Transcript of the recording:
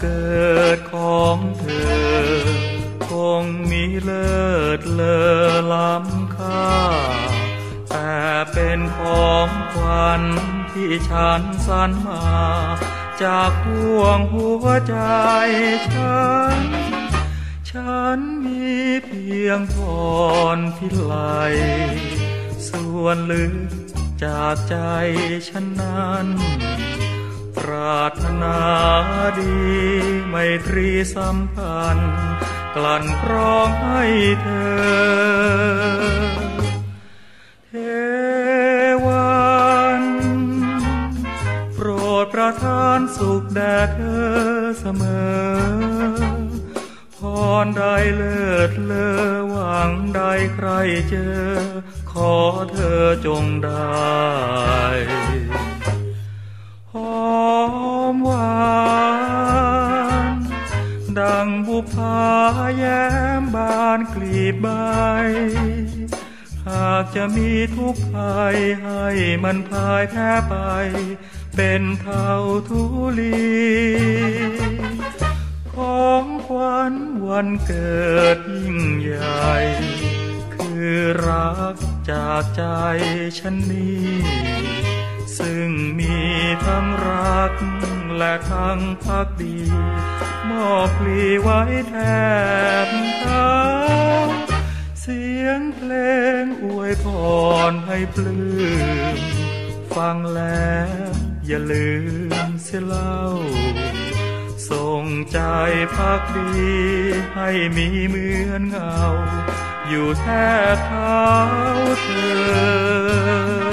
เกิดของเธอ คงมีเลิศเลอล้ำค่า แต่เป็นของขวัญที่ฉันสรรมา จากดวงหัวใจฉัน ฉันมีเพียงพรพิไลส่วนลึกจากใจฉันนั้น ปรารถนาดีไมตรีสัมพันธ์กลั่นกรองให้เธอ เทวันโปรดประทานสุขแด่เธอเสมอ พรใดเลิศเลอหวังใดใครเจอ ขอเธอจงได้ งบุพาแย้มบานกลีบใบ หากจะมีทุกข์ภัยให้มันพายแพ้ไป เป็นเท่าทุลีของขวัญวันเกิดยิ่งใหญ่ คือรักจากใจฉันนี้ ซึ่งมีทั้งรักและทั้งพักดี มอบพลีไว้แทบเท้าเสียงเพลงอวยพรให้ปลื้มฟังแล้วอย่าลืมเสียเล่า ส่งใจพักดีให้มีเหมือนเงา อยู่แทบเท้าเธอ